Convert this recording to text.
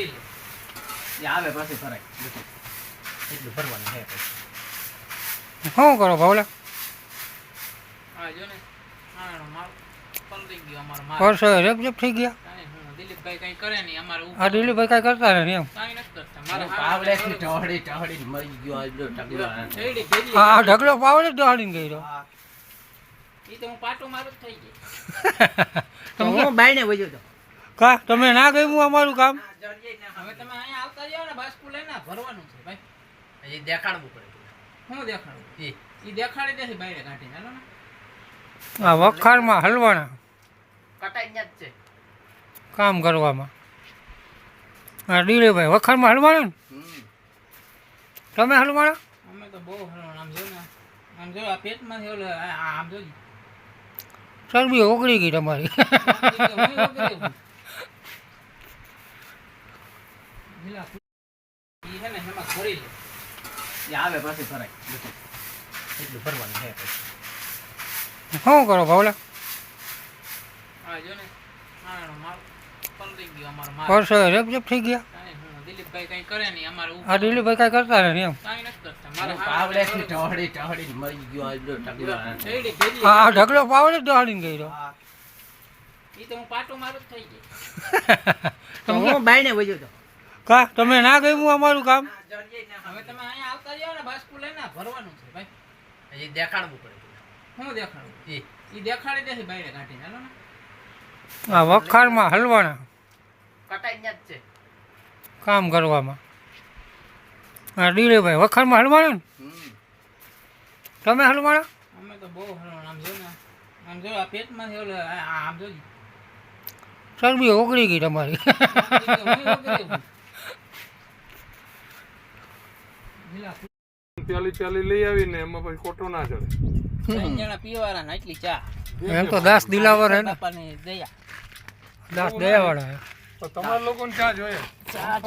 ભરી લે એ આવે પછી ફરાય. એટલું ભરવાનું છે પછી. શું કરો ભાવલા? હા જો ને હા માલ પલળી ગયો અમારો માલ. વર્ષો રેપ જેપ થઈ ગયા? દિલીપભાઈ કંઈ કરે નહીં અમારે આ દિલીપભાઈ કાંઈ કરતા નથી એમ? કાંઈ કરતા. મારે ટહડી ટહડી મરી ગયો આ ઢગલો પાવડે ગયો ઈ તો હું પાટો મારું થઈ ગઈ તો હું તો? કા તમે ના ગયું અમારું કામ? હવે તમે અહીંયા આવતા જાઓ ને બાસ્કુ લઈને ભરવાનું છે ભાઈ. એ દેખાડવું પડે હું દેખાડું? એ. એ દેખાડી દેશે બાયરે કાઢીને હાલો ને. આ વખારમાં હલવાણા કટાઈ જ છે. કામ કરવામાં. હા દિલીપભાઈ વખારમાં હલવાણા ને? તમે હલવાણા અમે તો બહુ હલવાણા આમ જો ને આમ જો આ પેટમાં ઓલો આ- આ- આમ જો ચરબી ઓગળી ગઈ તમારી ઈ તો હું વગરે હું. લીલા ફૂલ. ઈ છે ને એમાં ભરી લે. એ આવે પછી ભરાય. બધું. એટલું ભરવાનું છે પછી. શું કરો ભાવલા? હા જો ને હા ગયો વર્ષો થઈ ગયા? કાંઈ હું દિલીપભાઈ કંઈ કરે નહીં અમારે આ દિલીપભાઈ કાંઈ કરતા નથી એમ? ટહડી ટહડી મરી ગયો આ આ ઢગલો પાવડે દોડીને ગયો. ઈ તો હું પાટો મારું થઈ ગઈ તો હું તો. કા તમે ના ગયું અમારું કામ? હવે તમે અહીંયા આવતા ને બાસ્કુ લઈને ભરવાનું છે ભાઈ. એ દેખાડવું પડે હું દેખાડું? એ ઈ દેખાડી દેશે બાયરે કાઢીને હાલો ને. આ વખારમાં હલવાના. કટાઈ જ છે. કામ કરવામાં. હા ડીરેભાઈ વખારમાં હલવાના ને? તમે હલવાના? અમે તો બહુ હરણ આમ જો ને આમ જો આ પેટમાંથી ઓલો આ- આ- આમ જોજો. ચરબી ઓગળી ગઈ તમારી. પ્યાલી પ્યાલી લઈ આવીને એમાં પછી ખોટો ના ચડે. પીવાના ને એટલી ચા. એમ તો દાસ દિલાવર હે ને? દયા. દાસ દયા વાળા તમારા લોકોને ચા જોઈએ. ચા.